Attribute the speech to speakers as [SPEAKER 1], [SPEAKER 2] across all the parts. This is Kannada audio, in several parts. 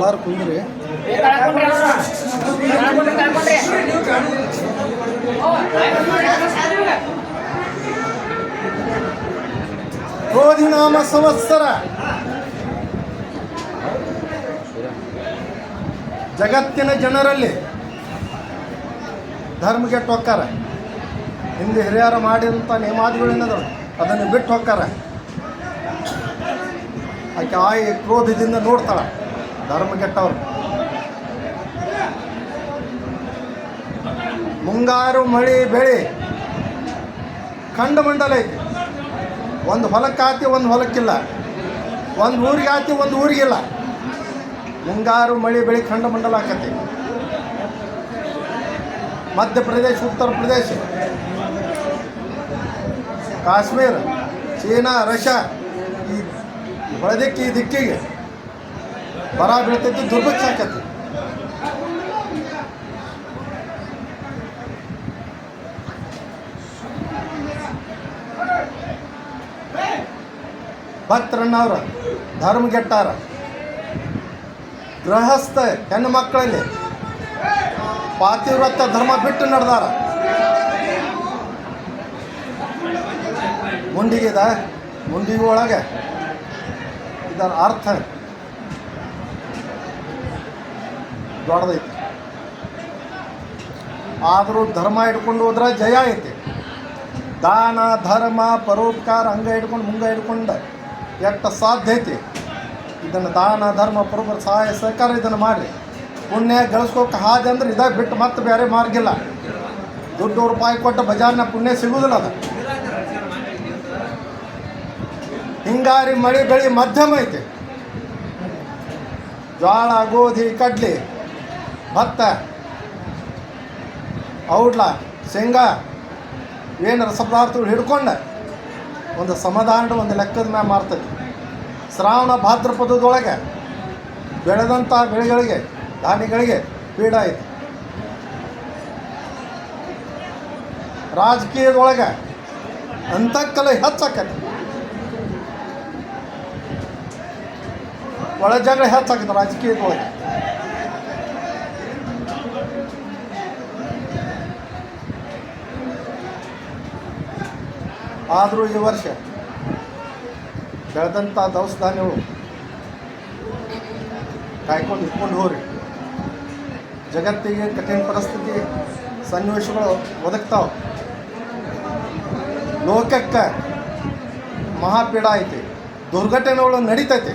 [SPEAKER 1] ಎಲ್ಲಾರು ಕುಂದ್ರಿ. ಕ್ರೋಧಿನಾಮ ಸಂವತ್ಸರ. ಜಗತ್ತಿನ ಜನರಲ್ಲಿ ಧರ್ಮಕ್ಕೆ ಹೊಕ್ಕಾರ ಹಿಂದೆ ಹಿರಿಯರು ಮಾಡಿದಂಥ ನೇಮಾದಿಗಳೇನದವು ಅದನ್ನು ಬಿಟ್ಟು ಹೊಕ್ಕಾರ. ಆಕೆ ಆಯಿ ಕ್ರೋಧದಿಂದ ನೋಡ್ತಾಳ. ಧರ್ಮಗೆಟ್ಟವ್ರು. ಮುಂಗಾರು ಮಳಿ ಬೆಳೆ. ಖಂಡ ಮಂಡಲ ಐತಿ. ಒಂದು ಹೊಲಕ್ಕಾತಿ ಒಂದು ಹೊಲಕ್ಕಿಲ್ಲ. ಒಂದು ಊರಿಗೆ ಆತಿ, ಒಂದು ಊರಿಗಿಲ್ಲ ಮುಂಗಾರು ಮಳೆ ಬೆಳೆ ಖಂಡ ಮಂಡಲ ಆಕತಿ. ಮಧ್ಯಪ್ರದೇಶ, ಉತ್ತರ ಪ್ರದೇಶ. ಕಾಶ್ಮೀರ, ಚೀನಾ, ರಷ್ಯಾ. ಈ ಹೊಳದಿಕ್ಕಿ ಈ ದಿಕ್ಕಿಗೆ ಬರ ಬೀಳ್ತೈತಿ, ದುರ್ಭಿಕ್ಷ ಆಕತಿ. ಭಕ್ತರಣ್ಣವ್ರ ಧರ್ಮಗೆಟ್ಟಾರ, ಗೃಹಸ್ಥ ಹೆಣ್ಣು ಮಕ್ಕಳಲ್ಲಿ ಪಾತಿವ್ರತ ಧರ್ಮ ಬಿಟ್ಟು ನಡೆದಾರ. ಮುಂಡಿಗೆದ, ಮುಂಡಿಗೆ ಒಳಗೆ ಇದರ ಅರ್ಥ ದೊಡ್ಡದೈತಿ. ಆದರೂ ಧರ್ಮ ಹಿಡ್ಕೊಂಡು ಹೋದ್ರೆ ಜಯ ಐತಿ. ದಾನ, ಧರ್ಮ, ಪರೋಪಕಾರ ಹಂಗ ಇಟ್ಕೊಂಡು ಮುಂಗ ಇಟ್ಕೊಂಡು ಎಷ್ಟು ಸಾಧ್ಯ ಐತಿ. ಇದನ್ನು ದಾನ, ಧರ್ಮ, ಪರೋಪಕಾರ ಸಹಾಯ, ಸಹಕಾರ ಇದನ್ನು ಮಾಡಿ ಪುಣ್ಯ ಗಳಿಸ್ಕೋಕೆ ಹಾದಿ ಅಂದ್ರೆ ಇದಾಗ ಬಿಟ್ಟು ಮತ್ತೆ ಬೇರೆ ಮಾರ್ಗಿಲ್ಲ ದುಡ್ಡು ರೂಪಾಯಿ ಕೊಟ್ಟು ಬಜಾರ್ನ ಪುಣ್ಯ ಸಿಗುವುದಿಲ್ಲ ಅದು. ಹಿಂಗಾರಿ ಮಳೆ ಬೆಳೆ ಮಧ್ಯಮ ಐತಿ. ಜ್ವಾಳ, ಗೋಧಿ, ಕಡ್ಲಿ ಭತ್ತ ಔಡ್ಲ, ಶೇಂಗಾ ಏನು ರಸಪದಾರ್ಥಗಳು ಹಿಡ್ಕೊಂಡು, ಒಂದು ಸಮಾಧಾನದ ಒಂದು ಲೆಕ್ಕದ ಮ್ಯಾಗ ಮಾರ್ತೈತಿ. ಶ್ರಾವಣ ಭಾದ್ರಪದದೊಳಗೆ ಬೆಳೆದಂಥ ಬೆಳೆಗಳಿಗೆ, ಧಾನ್ಯಗಳಿಗೆ ಪೀಡ ಐತಿ. ರಾಜಕೀಯದೊಳಗೆ ಅಂತಕ್ಕಲೆ ಹೆಚ್ಚಾಕತಿ. ಒಳ ಜಗಳ ಹೆಚ್ಚಾಕೈತೆ ರಾಜಕೀಯದೊಳಗೆ. ಆದರೂ ಈ ವರ್ಷ ಬೆಳೆದಂಥ ದವಸ ಧಾನ್ಯಗಳು ಕಾಯ್ಕೊಂಡು ಇಟ್ಕೊಂಡು ಹೋಗ್ರಿ. ಜಗತ್ತಿಗೆ ಕಠಿಣ ಪರಿಸ್ಥಿತಿ ಸನ್ನಿವೇಶಗಳು ಒದಗ್ತಾವೆ. ಲೋಕಕ್ಕೆ ಮಹಾಪೀಡ ಐತಿ. ದುರ್ಘಟನೆಗಳು ನಡೀತೈತಿ.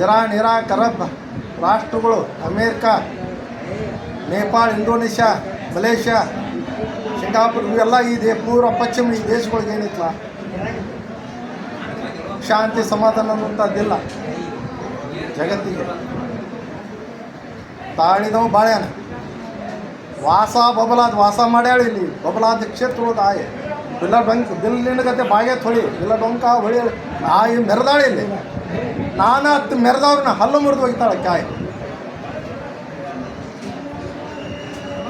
[SPEAKER 1] ಇರಾನ್ ಇರಾಕ್ ಅರಬ್ ರಾಷ್ಟ್ರಗಳು America, Nepal, Indonesia, Malaysia Singapore ಇವೆಲ್ಲ ಇದೆ. ಪೂರ್ವ ಪಶ್ಚಿಮ ಈ ದೇಶಗಳಿಗೆ ಏನಿತ್ತಲ್ಲ ಶಾಂತಿ, ಸಮಾಧಾನ ಅನ್ನುವಂಥದ್ದಿಲ್ಲ. ಜಗತ್ತಿಗೆ. ತಾಳಿದವು ಬಾಳ್ಯಾನ. ವಾಸ ಬಬಲಾದ ವಾಸ ಮಾಡ್ಯಾಳ ಇಲ್ಲಿ. ಬಬಲಾದ ಕ್ಷೇತ್ರದ ಆಯೆ. ಬಿಲ್ಲ ಡೊಂಕ ಬಿಲ್ಲಿನ ಗತೆ ಬಾಗೆ ತೊಳಿ. ಬಿಲ್ಲ ಡೊಂಕ ಹೊಳಿ ಆಯಿ ಮೆರೆದಾಳೆ ಇಲ್ಲಿ. ನಾನು ಹತ್ತು ಮೆರೆದವ್ರನ್ನ ಹಲ್ಲು ಮುರಿದು ಹೋಗ್ತಾಳೆ ಕಾಯಿ.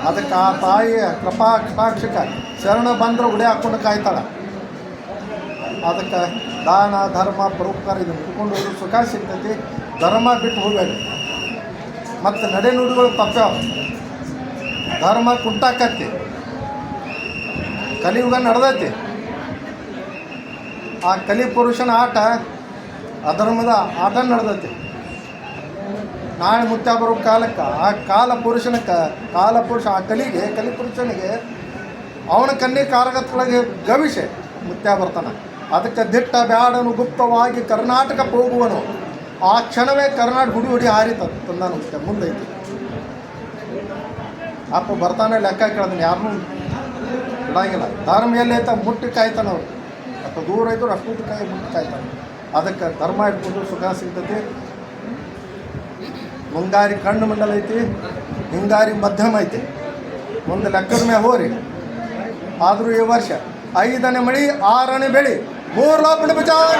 [SPEAKER 1] ಅದಕ್ಕೆ ಆ ತಾಯಿಯ ಕೃಪಾ ಕಟಾಕ್ಷಕ ಶರಣ ಬಂದ್ರೆ ಉಡೆ ಹಾಕ್ಕೊಂಡು ಕಾಯ್ತಾಳೆ. ಅದಕ್ಕೆ ದಾನ, ಧರ್ಮ, ಪರೋಪಕಾರ ಇದು ಹಿಡ್ಕೊಂಡು ಹೋಗಿ ಸುಖ ಸಿಗ್ತೈತಿ. ಧರ್ಮ ಬಿಟ್ಟು ಹೋಗಬೇಡಿ. ಮತ್ತು ನಡೆ ನುಡಿಗಳು ತಪ್ಪ್ಯಾವ ಧರ್ಮ ಕುಂಟಾಕತ್ತಿ. ಕಲಿಯುಗ ನಡೆದೈತಿ. ಆ ಕಲಿ ಪುರುಷನ ಆಟ, ಅಧರ್ಮದ ಆಟ ನಡೆದೈತಿ. ನಾಳೆ ಮುತ್ಯ ಬರೋ ಕಾಲಕ್ಕೆ, ಆ ಕಾಲ ಪುರುಷನ ಕ ಕಾಲ ಪುರುಷ, ಆ ಕಲಿಗೆ, ಕಲಿ ಪುರುಷನಿಗೆ ಅವನ ಕನ್ನಿ ಕಾರಗತ್ತೊಳಗೆ ಗವಿಷೆ ಮುತ್ಯ ಬರ್ತಾನೆ. ಅದಕ್ಕೆ ದಿಟ್ಟ ಬ್ಯಾಡನು ಗುಪ್ತವಾಗಿ ಕರ್ನಾಟಕ ಹೋಗುವನು. ಆ ಕ್ಷಣವೇ ಕರ್ನಾಟಕ ಹುಡಿ ಹುಡಿ ಹಾರಿತ ತಂದಾನು ಮುಂದೈತಿ. ಅಪ್ಪ ಬರ್ತಾನೆ ಲೆಕ್ಕ ಕೇಳಿದ್ರೆ ಯಾರನ್ನೂ ಬಿಡಂಗಿಲ್ಲ ಧರ್ಮ ಐತ? ಮುಟ್ಟಿ ಕಾಯ್ತಾನೆ ಅವ್ರು. ಅಪ್ಪ ದೂರ ಇದ್ರು ಅಷ್ಟು ಕಾಯಿ, ಮುಟ್ಟಿ ಕಾಯ್ತಾನೆ. ಅದಕ್ಕೆ ಧರ್ಮ ಇಟ್ಕೊಂಡು ಸುಖ ಸಿಗ್ತೈತಿ. ಮುಂಗಾರಿ ಕಣ್ಣು ಮಂಡಲ ಐತಿ, ಹಿಂಗಾರಿ ಮಧ್ಯಮ ಐತಿ. ಒಂದು ಲೆಕ್ಕದ ಮೇಲೆ ಹೋರಿ ಆದರೂ ಈ ವರ್ಷ ಐದನೇ ಮಳಿ, ಆರನೇ ಬೆಳಿ. ಮೂರು ಲೋಪಣ ಬಚಾವ್